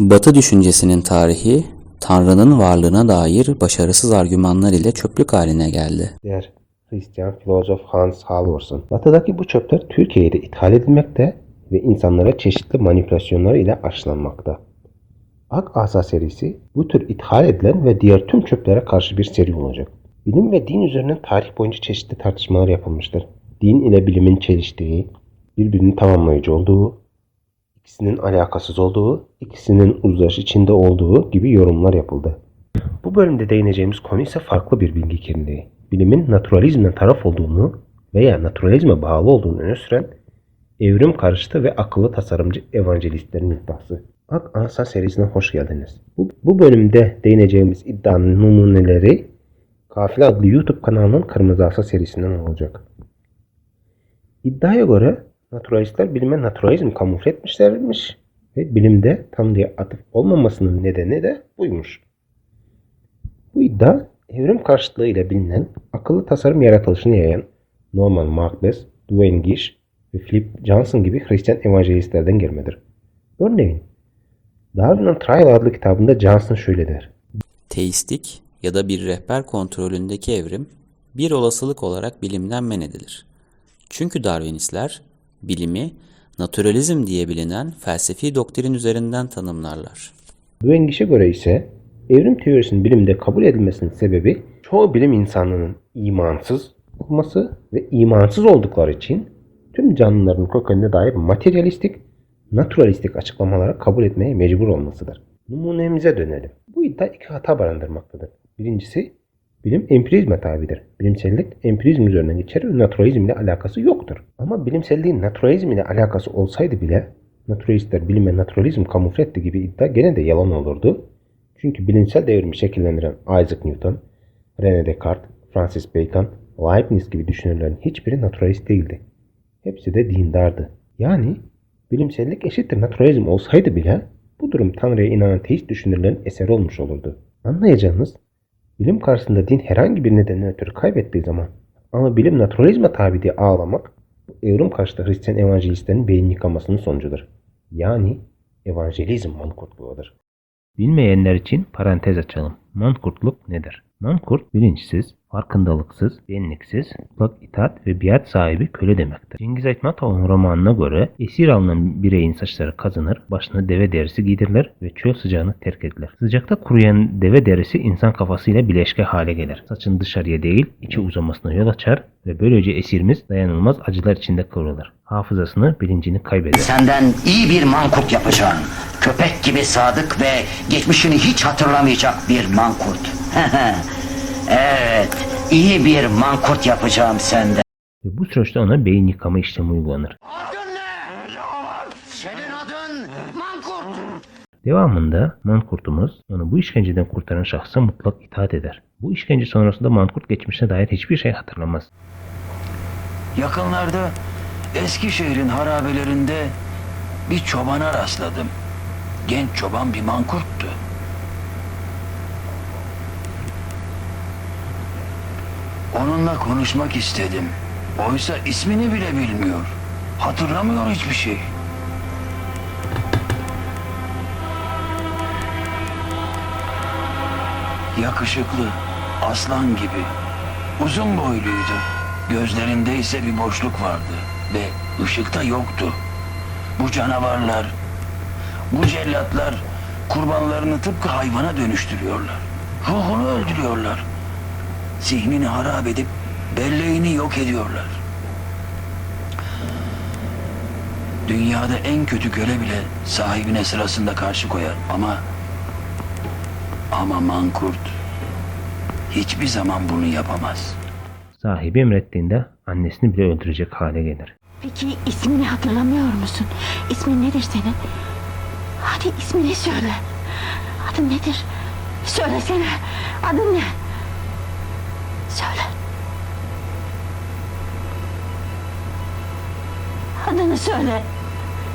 Batı düşüncesinin tarihi, Tanrı'nın varlığına dair başarısız argümanlar ile çöplük haline geldi. der Hristiyan filozof Hans Halvorsen. Batıdaki bu çöpler Türkiye'ye de ithal edilmekte ve insanlara çeşitli manipülasyonlar ile aşılanmakta. Ak Asa serisi bu tür ithal edilen ve diğer tüm çöplere karşı bir seri olacak. Bilim ve din üzerinden tarih boyunca çeşitli tartışmalar yapılmıştır. Din ile bilimin çeliştiği, birbirini tamamlayıcı olduğu, ikisinin alakasız olduğu, ikisinin uzlaş içinde olduğu gibi yorumlar yapıldı. Bu bölümde değineceğimiz konu ise farklı bir bilgi kirliliği. Bilimin naturalizmden taraf olduğunu veya naturalizme bağlı olduğunu öne süren evrim karşıtı ve akıllı tasarımcı evangelistlerin iddiası. Ak Asa serisine hoş geldiniz. Bu, bu bölümde değineceğimiz iddianın numuneleri Kafile adlı YouTube kanalının Kırmızı Asa serisinden olacak. İddiaya göre naturalistler bilime naturalizm kamufle etmişlermiş ve bilimde Tanrı'ya atıf olmamasının nedeni de buymuş. Bu iddia evrim karşıtlığı ile bilinen akıllı tasarım yaratılışını yayan Norman Marquez, Duane Gish ve Philip Johnson gibi Hristiyan evangelistlerden gelmedir. Örneğin Darwin'in Trial adlı kitabında Johnson şöyle der. Teistik ya da bir rehber kontrolündeki evrim bir olasılık olarak bilimden men edilir. Çünkü Darwinistler bilimi naturalizm diye bilinen felsefi doktrin üzerinden tanımlarlar. Duane Gish'e göre ise evrim teorisinin bilimde kabul edilmesinin sebebi çoğu bilim insanının imansız olması ve imansız oldukları için tüm canlıların kökenine dair materyalistik, naturalistik açıklamaları kabul etmeye mecbur olmasıdır. Numunemize dönelim. Bu iddia iki hata barındırmaktadır. Birincisi, bilim empirizme tabidir. Bilimsellik empirizm üzerinden geçer naturalizm ile alakası yoktur. Ama bilimselliğin naturalizm ile alakası olsaydı bile naturalistler bilime naturalizm kamufle etti gibi iddia gene de yalan olurdu. Çünkü bilimsel devrimi şekillendiren Isaac Newton, René Descartes, Francis Bacon, Leibniz gibi düşünürlerin hiçbiri naturalist değildi. Hepsi de dindardı. Yani bilimsellik eşittir naturalizm olsaydı bile bu durum Tanrı'ya inanan teist düşünürlerin eseri olmuş olurdu. Anlayacağınız bilim karşısında din herhangi bir nedenden ötürü kaybettiği zaman ama bilim naturalizme tabi diye ağlamak evrim karşıtı Hristiyan evangelistlerin beyin yıkamasının sonucudur. Yani evangelizm mankurtluğudur. Bilmeyenler için parantez açalım. Mankurtluk nedir? Mankurt bilinçsiz, farkındalıksız, benliksiz, mutlak itaat ve biat sahibi köle demektir. Cengiz Aytmatov'un romanına göre esir alınan bireyin saçları kazınır, başına deve derisi giydirilir ve çöl sıcağını terk edilir. Sıcakta kuruyan deve derisi insan kafasıyla bileşke hale gelir. Saçın dışarıya değil, içi uzamasına yol açar ve böylece esirimiz dayanılmaz acılar içinde kıvrılır. Hafızasını, bilincini kaybeder. Senden iyi bir mankurt yapacağım. Köpek gibi sadık ve geçmişini hiç hatırlamayacak bir mankurt. evet, iyi bir mankurt yapacağım senden. Ve bu süreçte ona beyin yıkama işlemi uygulanır. Adın ne? Senin adın mankurt. Devamında mankurtumuz onu bu işkenceden kurtaran şahsa mutlak itaat eder. Bu işkence sonrasında mankurt geçmişine dair hiçbir şey hatırlamaz. Yakınlarda Eskişehir'in harabelerinde bir çobana rastladım. Genç çoban bir mankurttu. Onunla konuşmak istedim. Oysa ismini bile bilmiyor. Hatırlamıyor hiçbir şey. Yakışıklı, aslan gibi, uzun boyluydu. Gözlerinde ise bir boşluk vardı ve ışıkta yoktu. Bu canavarlar, bu cellatlar kurbanlarını tıpkı hayvana dönüştürüyorlar. Ruhunu öldürüyorlar. Zihnini harap edip belleğini yok ediyorlar. Dünyada en kötü köle bile sahibine sırasında karşı koyar ama ama mankurt hiçbir zaman bunu yapamaz. Sahibi emrettiğinde annesini bile öldürecek hale gelir. Peki ismini hatırlamıyor musun? İsmin nedir senin? Hadi ismini söyle. Adın nedir? Söylesene. Adın ne? Söyle. Adını söyle.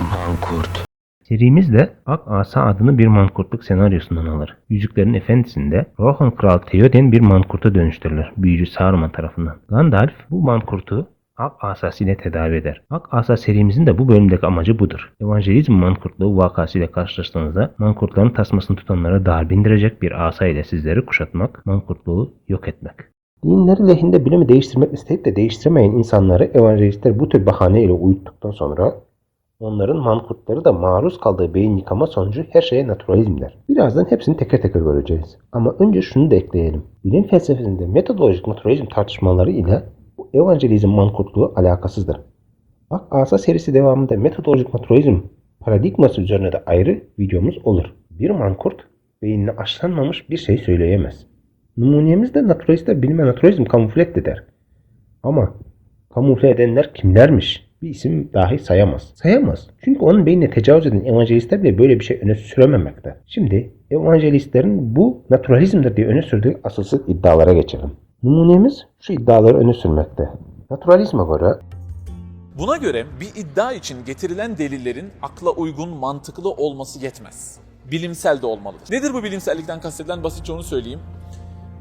Mankurt. Serimiz de Ak Asa adını bir mankurtluk senaryosundan alır. Yüzüklerin Efendisi'nde Rohan Kral Theoden bir mankurta dönüştürülür büyücü Saruman tarafından. Gandalf bu mankurtu Ak asasıyla tedavi eder. Ak asa serimizin de bu bölümdeki amacı budur. Evangelizm mankurtluğu vakasıyla karşılaştığınızda mankurtların tasmasını tutanlara darbe indirecek bir asa ile sizleri kuşatmak, mankurtluğu yok etmek. Dinleri lehinde bilimi değiştirmek isteyip de değiştiremeyen insanları evangelistler bu tür bahane ile uyuttuktan sonra onların mankurtları da maruz kaldığı beyin yıkama sonucu her şeye naturalizm der. Birazdan hepsini teker teker göreceğiz. Ama önce şunu da ekleyelim. Bilim felsefesinde metodolojik naturalizm tartışmaları ile evangelizm mankurtluğu alakasızdır. Bak Asa serisi devamında metodolojik naturalizm paradigması üzerine de ayrı videomuz olur. Bir mankurt beynine aşılanmamış bir şey söyleyemez. Numuniyemizde naturalistler bilime naturalizm kamufle etti der. Ama kamufle edenler kimlermiş? Bir isim dahi sayamaz. Sayamaz. Çünkü onun beynine tecavüz eden evangelistler bile böyle bir şey öne sürememekte. Şimdi evangelistlerin bu naturalizmdir diye öne sürdüğü asılsız iddialara geçelim. Numunemiz şu iddiaları öne sürmekte. Naturalizme göre Buna göre bir iddia için getirilen delillerin akla uygun, mantıklı olması yetmez. Bilimsel de olmalıdır. Nedir bu bilimsellikten kastedilen? Basitçe onu söyleyeyim.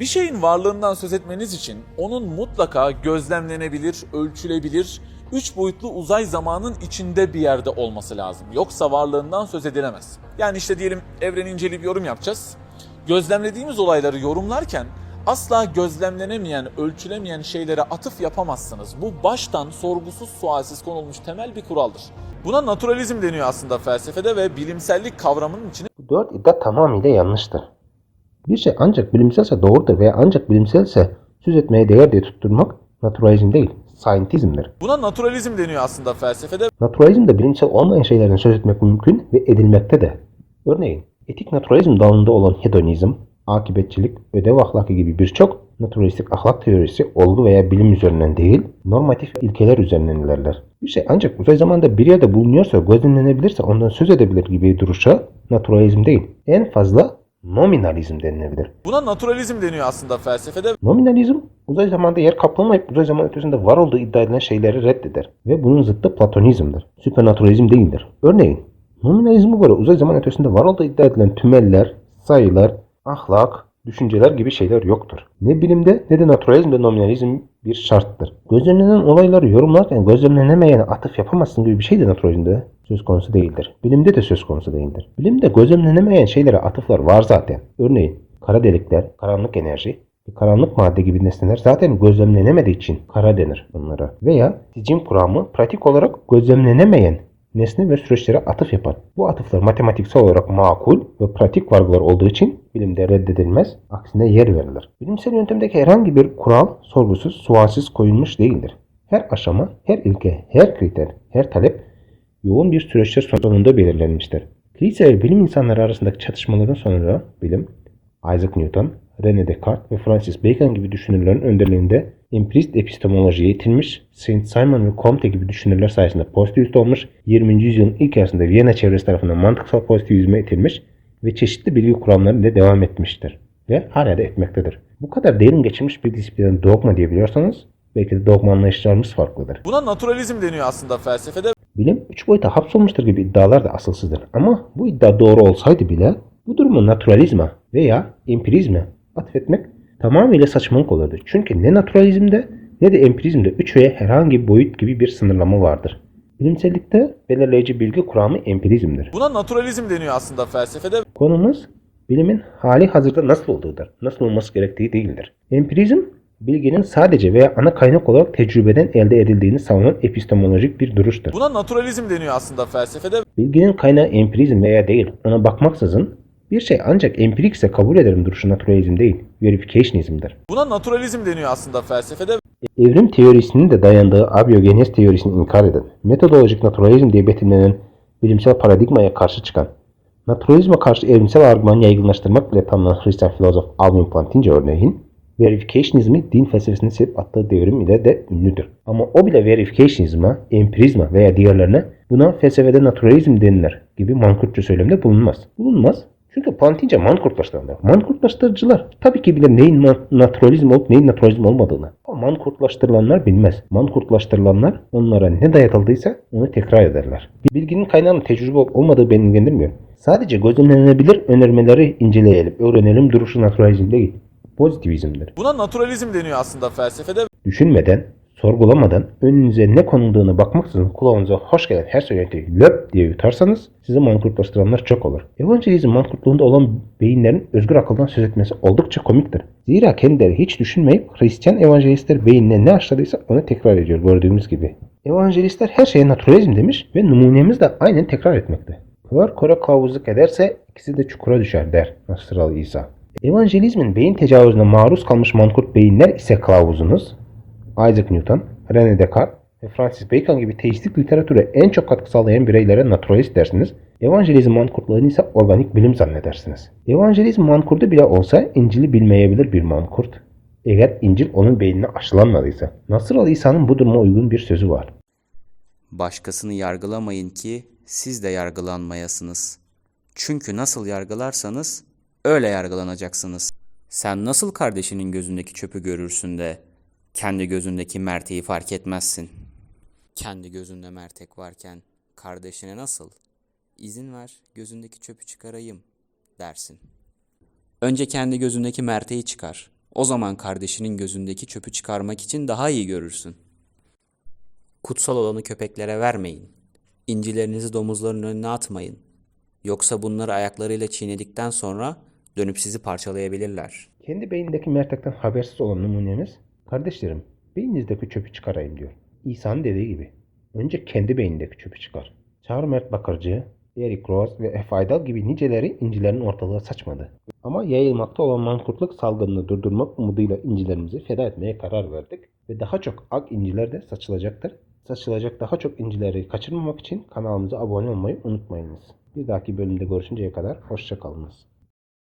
Bir şeyin varlığından söz etmeniz için onun mutlaka gözlemlenebilir, ölçülebilir, üç boyutlu uzay zamanın içinde bir yerde olması lazım. Yoksa varlığından söz edilemez. Yani işte diyelim evreni inceleyip yorum yapacağız. Gözlemlediğimiz olayları yorumlarken asla gözlemlenemeyen, ölçülemeyen şeylere atıf yapamazsınız. Bu baştan sorgusuz sualsiz konulmuş temel bir kuraldır. Buna naturalizm deniyor aslında felsefede ve bilimsellik kavramının içine Bu dört iddia tamamıyla yanlıştır. Bir şey ancak bilimselse doğrudur veya ancak bilimselse söz etmeye değer diye tutturmak naturalizm değil, scientism'dir. Buna naturalizm deniyor aslında felsefede Naturalizmde bilimsel olmayan şeylerden söz etmek mümkün ve edilmekte de. Örneğin etik naturalizm dalında olan hedonizm, akibetçilik, ödev ahlakı gibi birçok naturalistik ahlak teorisi olgu veya bilim üzerinden değil, normatif ilkeler üzerinden ilerler. Bir şey ancak uzay zamanda bir yerde bulunuyorsa, gözlemlenebilirse ondan söz edebilir gibi duruşa naturalizm değil. En fazla nominalizm denilebilir. Buna naturalizm deniyor aslında felsefede Nominalizm uzay zamanda yer kaplamayıp uzay zaman ötesinde var olduğu iddia edilen şeyleri reddeder ve bunun zıttı platonizmdir. Süpernaturalizm değildir. Örneğin nominalizme göre uzay zaman ötesinde var olduğu iddia edilen tümeller, sayılar, ahlak, düşünceler gibi şeyler yoktur. Ne bilimde ne de naturalizmde nominalizm bir şarttır. Gözlemlenen olayları yorumlarken gözlemlenemeyene atıf yapamazsın gibi bir şey de naturalizmde söz konusu değildir. Bilimde de söz konusu değildir. Bilimde gözlemlenemeyen şeylere atıflar var zaten. Örneğin kara delikler, karanlık enerji karanlık madde gibi nesneler zaten gözlemlenemediği için kara denir bunlara. Veya sicim kuramı pratik olarak gözlemlenemeyen nesne ve süreçlere atıf yapar. Bu atıflar matematiksel olarak makul ve pratik vargılar olduğu için bilimde reddedilmez, aksine yer verilir. Bilimsel yöntemdeki herhangi bir kural sorgusuz, sualsiz koyulmuş değildir. Her aşama, her ilke, her kriter, her talep yoğun bir süreçler sonunda belirlenmiştir. Kilise ve bilim insanları arasındaki çatışmaların sonra bilim, Isaac Newton, René Descartes ve Francis Bacon gibi düşünürlerin önderliğinde empirist epistemolojiye itilmiş, Saint Simon ve Comte gibi düşünürler sayesinde pozitivist olmuş, 20. yüzyılın ilk yarısında Viyana çevresi tarafından mantıksal pozitivizme itilmiş ve çeşitli bilgi kuramları ile devam etmiştir. Ve hala da etmektedir. Bu kadar derin geçirmiş bir disiplinen dogma diyebiliyorsanız belki de dogma anlayışlarımız farklıdır. buna naturalizm deniyor aslında felsefede Bilim üç boyuta hapsolmuştur gibi iddialar da asılsızdır. Ama bu iddia doğru olsaydı bile bu durumu naturalizme veya empirizme atfetmek tamamıyla saçmalık olurdu. Çünkü ne naturalizmde ne de empirizmde üç veya herhangi bir boyut gibi bir sınırlama vardır. Bilimsellikte belirleyici bilgi kuramı empirizmdir. Buna naturalizm deniyor aslında felsefede Konumuz bilimin hali hazırda nasıl olduğudur, nasıl olması gerektiği değildir. Empirizm, bilginin sadece veya ana kaynak olarak tecrübeden elde edildiğini savunan epistemolojik bir duruştur. Buna naturalizm deniyor aslında felsefede Bilginin kaynağı empirizm veya değil ona bakmaksızın bir şey ancak empirikse kabul ederim duruşu naturalizm değil, verificationizmdir. Buna naturalizm deniyor aslında felsefede Evrim teorisinin de dayandığı abiyogenez teorisini inkar eden, metodolojik naturalizm diye betimlenen bilimsel paradigmaya karşı çıkan, naturalizme karşı evrimsel argümanı yaygınlaştırmak bile tanınan Hristiyan filozof Alvin Plantinga örneğin, verificationizmi din felsefesine sebep attığı devrim ile de ünlüdür. Ama o bile verificationizma, empirizma veya diğerlerine buna felsefede naturalizm denilir gibi mankurtça söylemde bulunmaz. Bulunmaz çünkü Plantinga mankurtlaştıranlar. Mankurtlaştırıcılar tabii ki bilir neyin naturalizm olup neyin naturalizm olmadığını. Ama mankurtlaştırılanlar bilmez. Mankurtlaştırılanlar onlara ne dayatıldıysa onu tekrar ederler. Bilginin kaynağının tecrübe olmadığı beni ilgilendirmiyor. Sadece gözlemlenebilir önermeleri inceleyelim, öğrenelim duruşu naturalizm değil. Pozitivizmdir. buna naturalizm deniyor aslında felsefede Düşünmeden, sorgulamadan önünüze ne konulduğuna bakmaksızın kulağınıza hoş gelen her söylentiyi löp diye yutarsanız sizi mankurtlaştıranlar çok olur. Evangelizm mankurtluğunda olan beyinlerin özgür akıldan söz etmesi oldukça komiktir. Zira kendileri hiç düşünmeyip Hristiyan evangelistler beynine ne aşıladıysa onu tekrar ediyor gördüğümüz gibi. Evangelistler her şeye naturalizm demiş ve numunemiz de aynen tekrar etmekte. Kör kore kılavuzluk ederse ikisi de çukura düşer der Nasıralı İsa. Evangelizmin beyin tecavüzüne maruz kalmış mankurt beyinler ise kılavuzunuz Isaac Newton, René Descartes ve Francis Bacon gibi teistik literatüre en çok katkı sağlayan bireylere naturalist dersiniz. Evangelizm mankurtlarını ise organik bilim zannedersiniz. Evangelizm mankurdu bile olsa İncil'i bilmeyebilir bir mankurt. Eğer İncil onun beynine aşılanmadıysa. Nasıralı İsa'nın bu duruma uygun bir sözü var. Başkasını yargılamayın ki siz de yargılanmayasınız. Çünkü nasıl yargılarsanız öyle yargılanacaksınız. Sen nasıl kardeşinin gözündeki çöpü görürsün de kendi gözündeki merteği fark etmezsin? Kendi gözünde mertek varken kardeşine nasıl? İzin ver gözündeki çöpü çıkarayım dersin. Önce kendi gözündeki merteği çıkar. O zaman kardeşinin gözündeki çöpü çıkarmak için daha iyi görürsün. Kutsal olanı köpeklere vermeyin. İncilerinizi domuzların önüne atmayın. Yoksa bunları ayaklarıyla çiğnedikten sonra dönüp sizi parçalayabilirler. Kendi beynindeki mertekten habersiz olan numunemiz, kardeşlerim beyninizdeki çöpü çıkarayım diyor. İsa'nın dediği gibi. Önce kendi beynindeki çöpü çıkar. Çağrı Mert Bakırcı, Eric Rose ve F. Aydal gibi niceleri incilerini ortalığa saçmadı. Ama yayılmakta olan mankurtluk salgınını durdurmak umuduyla incilerimizi feda etmeye karar verdik. Ve daha çok ak inciler de saçılacaktır. Saçılacak daha çok incileri kaçırmamak için kanalımıza abone olmayı unutmayınız. Bir dahaki bölümde görüşünceye kadar hoşçakalınız.